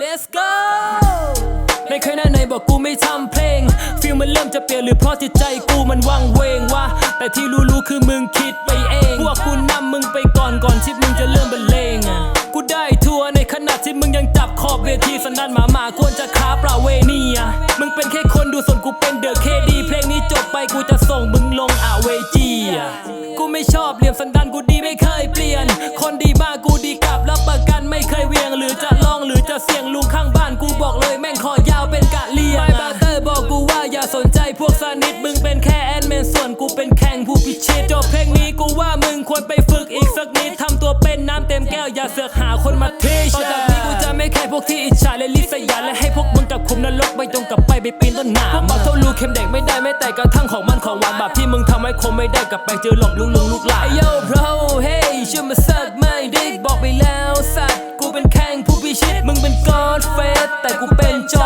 Let's go ไม่เคยแน่ในบอกกูไม่ทำเพลง ฟิลมันเริ่มจะเปลี่ยนหรือเพราะจิตใจกูมันวังเวงวะ แต่ที่รู้ๆคือมึงคิดไปเอง พวกกูนำมึงไปก่อนก่อนที่มึงจะเริ่มบรรเลงอะกูได้ทัวร์ในขณะที่มึงยังจับขอบเวทีสันดานหมาหมาควรจะค้าเปล่าเวเนียมึงเป็นแค่คนดูส่วนกูเป็นเดอะเคดีเพลงนี้จบไปกูจะส่งมึงลงอาเวจีอะกูไม่ชอบเหลี่ยมสันดานกูดี เสี่ยงลุงข้างบ้านกูบอกเลยแม่งคอยาวเป็นกะเลียงไม่บาเตอร์บอกกูว่าอย่าสนใจพวกสนิทมึงเป็นแค่แอนเมนส่วนกูเป็นแข่งผู้พิชิตจบเพลงนี้กูว่ามึงควรไปฝึกอีกสักนิดทำตัวเป็นน้ำเต็มแก้วอย่าเสือกหาคนมาเทต่อจากนี้กูจะไม่แค่พวกที่อิจฉาและลิษยาและให้พวกมึงกับคุมนรกไปตรงกับไปไปปีนต้นหนามพวกบักเท่ารูเข็มเด็กไม่ได้ไม่แต่กระทั่งของมันของหวานแบบที่มึงทำไว้คงไม่ได้กลับไปเจอหลอกลุงลุงลูกหลาน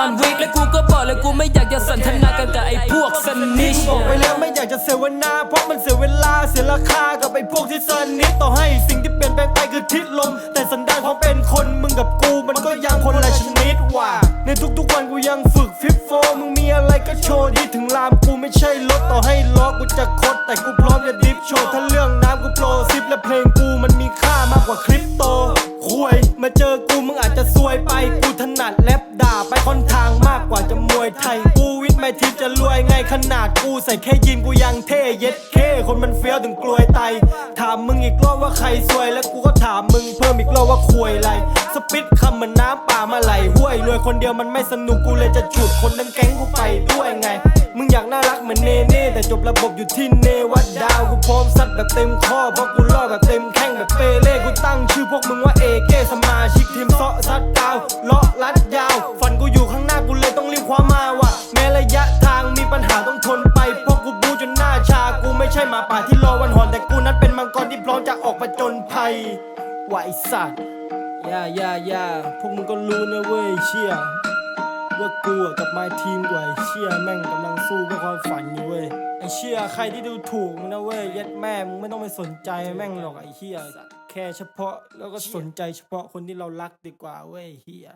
อห์นวิกและกูก็บอกเลยกูไม่อยากจะสันทนากันกับไอ้พวกสนิชบอกไปแล้วไม่อยากจะเสียเวลาเพราะมันเสียเวลาเสียราคากับไอ้พวกที่สนิทต่อให้สิ่งที่เปลี่ยนแปลงไปคือทิศลม แต่สันดานของเป็นคนมึงกับกูมันก็ยังคนละชนิดว่ะในทุกๆวันกูยังฝึกฟิตโฟมึงมีอะไรก็โชว์ดีถึงลามกูไม่ใช่รถต่อให้ล้อกูจะคดแต่กูพ วยไทยกูวิทย์ไม่ทิพจะรวยไงขนาดกูใส่แค่ยีนกูยังเท่เย็ดเคคนมันเฟี้ยวถึงกลวยไต ถามมึงอีกรอบว่าใครซวยแล้วกูก็ถามมึงเพิ่มอีกรอบว่าควยไรสปิดคำเหมือนน้ำป่ามาไหลห้วยรวยคนเดียวมันไม่สนุกกูเลยจะฉุดคนทั้งแก๊งกูไปด้วยไง มึงอยากน่ารักเหมือนเนเน่แต่จบระบบอยู่ที่เนวัดดาวกูพร้อมซัดแบบเต็มข้อเพราะกูล่อแบบเต็มแข้งแบบเปเล่กูตั้งชื่อพวกมึงว่าเอเกสมาชิกทีมซ ช่หมาป่าที่รอวันหอนแต่กูนั้นเป็นมังกรที่พร้อมจะออกผจญภัยว่าไอสัตว์ย่าย่าย่าพวกมึงก็รู้นะเว้ยเชี่ยว่ากูกับ my team กว่าไอเชี่ยแม่งกำลังสู้เพื่อความฝันอยู่เว้ยไอเชี่ยใครที่ดูถูกมึงนะเว้ยยัดแม่มึงไม่ต้องไปสนใจแม่งหรอกไอเชี่ยแค่เฉพาะแล้วก็สนใจเฉพาะคนที่เรารักดีกว่าเว้ยเฮีย